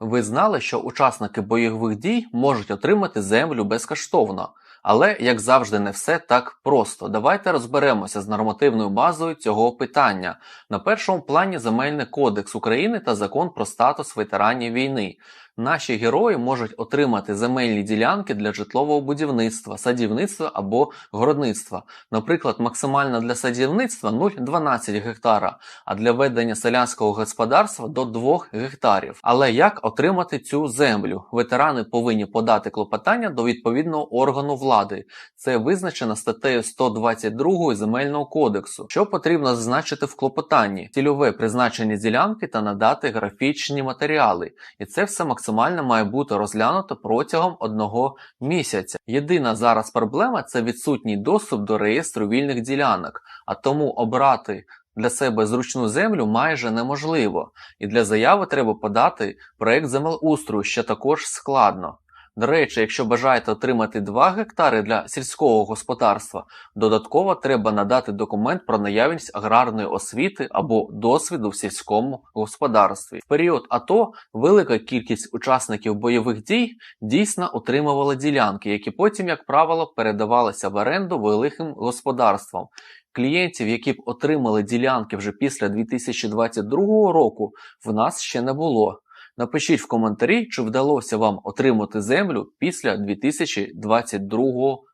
Ви знали, що учасники бойових дій можуть отримати землю безкоштовно, але як завжди, не все так просто. Давайте розберемося з нормативною базою цього питання. На першому плані Земельний кодекс України та закон про статус ветеранів війни. Наші герої можуть отримати земельні ділянки для житлового будівництва, садівництва або городництва. Наприклад, максимально для садівництва 0,12 гектара, а для ведення селянського господарства до 2 гектарів. Але як отримати цю землю? Ветерани повинні подати клопотання до відповідного органу влади. Це визначено статтею 122 Земельного кодексу. Що потрібно зазначити в клопотанні? Цільове призначення ділянки та надати графічні матеріали. І це все максимально має бути розглянуто протягом одного місяця. Єдина зараз проблема це відсутній доступ до реєстру вільних ділянок, а тому обрати для себе зручну землю майже неможливо. І для заяви треба подати проект землеустрою, що також складно. До речі, якщо бажаєте отримати 2 гектари для сільського господарства, додатково треба надати документ про наявність аграрної освіти або досвіду в сільському господарстві. В період АТО велика кількість учасників бойових дій дійсно отримували ділянки, які потім, як правило, передавалися в оренду великим господарствам. Клієнтів, які б отримали ділянки вже після 2022 року, в нас ще не було. Напишіть в коментарі, чи вдалося вам отримати землю після 2022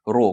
року.